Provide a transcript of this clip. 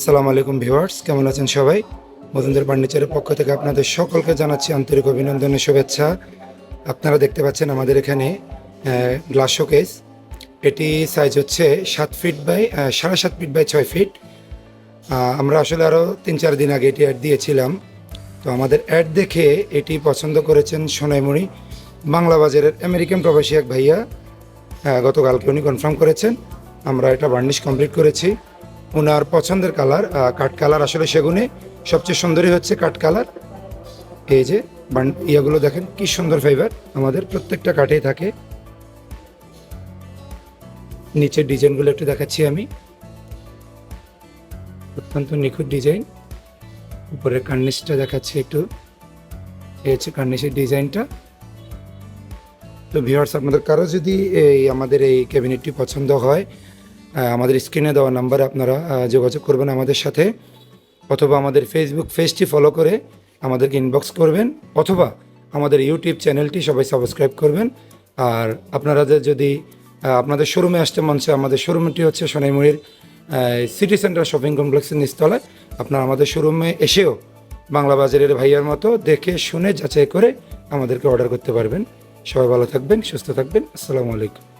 সালাম আলাইকুম ভিউয়ার্স, কেমন আছেন সবাই? মজুমদার ফার্নিচারের পক্ষ থেকে আপনাদের সকলকে জানাচ্ছি আন্তরিক অভিনন্দনের শুভেচ্ছা। আপনারা দেখতে পাচ্ছেন আমাদের এখানে গ্লাস শোকেস এটি সাইজ হচ্ছে সাত ফিট বাই সাড়ে সাত ফিট বাই ছয় ফিট আমরা আসলে আরও তিন চার দিন আগে এটি অ্যাড দিয়েছিলাম। তো আমাদের অ্যাড দেখে এটি পছন্দ করেছেন সোনাইমণি বাংলা বাজারের আমেরিকান প্রবাসী এক ভাইয়া। গতকালকে উনি কনফার্ম করেছেন। আমরা এটা বার্নিশ কমপ্লিট করেছি। ওনার পছন্দের কালার কাঠ কালার আসলে সেগুনে সবচেয়ে সুন্দরই হচ্ছে কাঠ কালার। এই যে, বান- ইয়েগুলো দেখেন, কি সুন্দর ফাইবার আমাদের প্রত্যেকটা কাঠেই থাকে। নিচের ডিজাইনগুলো একটু দেখাচ্ছি আমি। অত্যন্ত নিখুঁত ডিজাইন। উপরের কার্নিশটা দেখাচ্ছি একটু। এই হচ্ছে কার্নিশের ডিজাইনটা। তো ভিউয়ার্স আপনাদের কারও যদি এই আমাদের এই ক্যাবিনেটটি পছন্দ হয় আমাদের স্ক্রিনে দেওয়া নাম্বারে আপনারা যোগাযোগ করবেন আমাদের সাথে, অথবা আমাদের ফেসবুক পেজটি ফলো করে আমাদেরকে ইনবক্স করবেন, অথবা আমাদের ইউটিউব চ্যানেলটি সবাই সাবস্ক্রাইব করবেন। আর আপনারা যদি আপনাদের শোরুমে আসতে মন চায়, আমাদের শোরুমটি হচ্ছে সোনাইমুড়ির সিটি সেন্টার শপিং কমপ্লেক্সের নিচতলায়। আপনারা আমাদের শোরুমে এসেও বাংলা বাজারের ভাইয়ার মতো দেখে, শুনে, যাচাই করে আমাদেরকে অর্ডার করতে পারবেন। সবাই ভালো থাকবেন, সুস্থ থাকবেন। আসসালামু আলাইকুম।